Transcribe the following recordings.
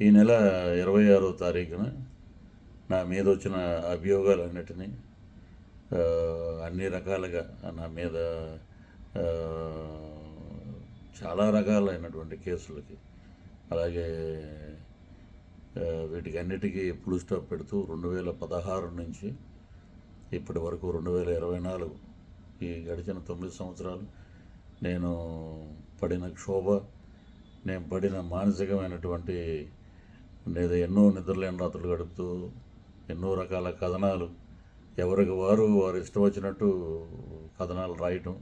ఈ నెల ఇరవై ఆరో తారీఖున నా మీద వచ్చిన అభియోగాలన్నిటినీ ఆ, అన్ని రకాలుగా నా మీద చాలా రకాలైనటువంటి కేసులకి అలాగే వీటికి అన్నిటికీ ఫుల్ స్టాప్ పెడుతూ రెండు వేల పదహారు నుంచి ఇప్పటి వరకు రెండు వేల ఇరవై నాలుగు ఈ గడిచిన తొమ్మిది సంవత్సరాలు నేను పడిన క్షోభ నేను పడిన మానసికమైనటువంటి లేదా ఎన్నో నిద్రలేని రాత్రులు గడుపుతూ ఎన్నో రకాల కథనాలు ఎవరికి వారు వారు ఇష్టం వచ్చినట్టు కథనాలు రాయటం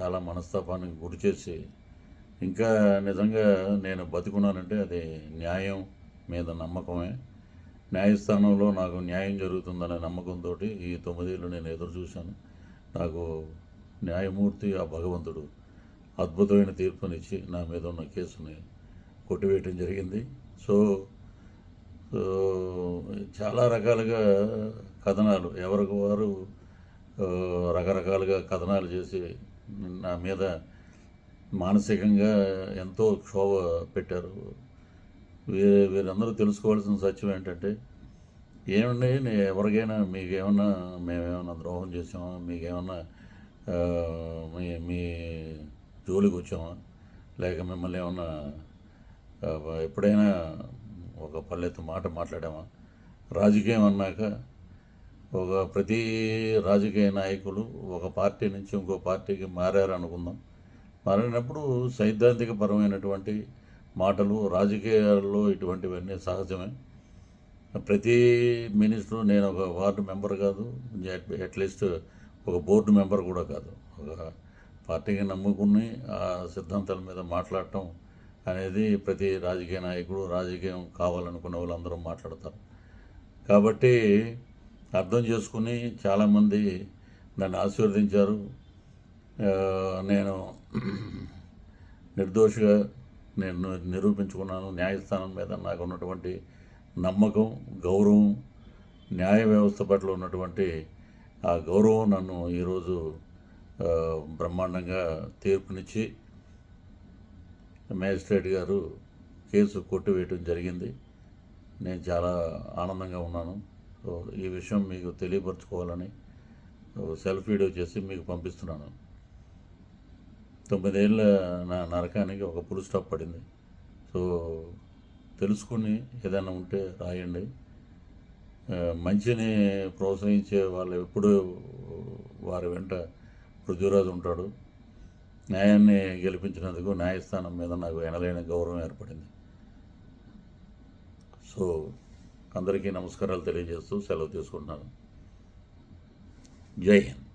చాలా మనస్తాపానికి గురి చేసి ఇంకా నిజంగా నేను బతుకున్నానంటే అది న్యాయం మీద నమ్మకమే. న్యాయస్థానంలో నాకు న్యాయం జరుగుతుందనే నమ్మకంతో ఈ తొమ్మిదేళ్ళు నేను ఎదురు చూశాను. నాకు న్యాయమూర్తి ఆ భగవంతుడు అద్భుతమైన తీర్పునిచ్చి నా మీద ఉన్న కేసుని కొట్టివేయటం జరిగింది. సో సో చాలా రకాలుగా కథనాలు ఎవరికి వారు రకరకాలుగా కథనాలు చేసి నా మీద మానసికంగా ఎంతో క్షోభ పెట్టారు. వీ వీరందరూ తెలుసుకోవాల్సిన సత్యం ఏంటంటే ఏమండి నేను ఎవరికైనా మీకేమన్నా మేమేమన్నా ద్రోహం చేసామా? మీకేమన్నా మీ మీ జోలికి వచ్చామా? లేక మిమ్మల్ని ఏమన్నా ఎప్పుడైనా ఒక పల్లెత్తు మాట మాట్లాడామా? రాజకీయం అన్నాక ఒక ప్రతి రాజకీయ నాయకులు ఒక పార్టీ నుంచి ఇంకో పార్టీకి మారారు అనుకుందాం మారినప్పుడు సైద్ధాంతిక పరమైనటువంటి మాటలు రాజకీయాల్లో ఇటువంటివన్నీ సహజమే. ప్రతి మినిస్టర్ నేను ఒక వార్డు మెంబర్ కాదు అట్లీస్ట్ ఒక బోర్డు మెంబర్ కూడా కాదు. ఒక పార్టీకి నమ్ముకుని ఆ సిద్ధాంతాల మీద మాట్లాడటం అనేది ప్రతి రాజకీయ నాయకుడు రాజకీయం కావాలనుకున్న వాళ్ళందరూ మాట్లాడతారు. కాబట్టి అర్థం చేసుకుని చాలామంది నన్ను ఆశీర్వదించారు. నేను నిర్దోషిగా నేను నిరూపించుకున్నాను. న్యాయస్థానం మీద నాకు ఉన్నటువంటి నమ్మకం గౌరవం న్యాయ వ్యవస్థ పట్ల ఉన్నటువంటి ఆ గౌరవం నన్ను ఈరోజు బ్రహ్మాండంగా తీర్పునిచ్చి మేజిస్ట్రేట్ గారు కేసు కొట్టివేయటం జరిగింది. నేను చాలా ఆనందంగా ఉన్నాను. సో ఈ విషయం మీకు తెలియపరచుకోవాలని సెల్ఫ్ వీడియో చేసి మీకు పంపిస్తున్నాను. తొమ్మిదేళ్ళ నా నరకానికి ఒక పుల్ స్టాప్ పడింది. సో తెలుసుకుని ఏదైనా ఉంటే రాయండి. మంచిని ప్రోత్సహించే వాళ్ళు ఎప్పుడూ వారి వెంట పృథ్వీరాజు ఉంటాడు. న్యాయాన్ని గెలిపించినందుకు న్యాయస్థానం మీద నాకు ఎనలేని గౌరవం ఏర్పడింది. సో అందరికీ నమస్కారాలు తెలియజేస్తూ సెలవు తీసుకుంటున్నాను. జై హింద్.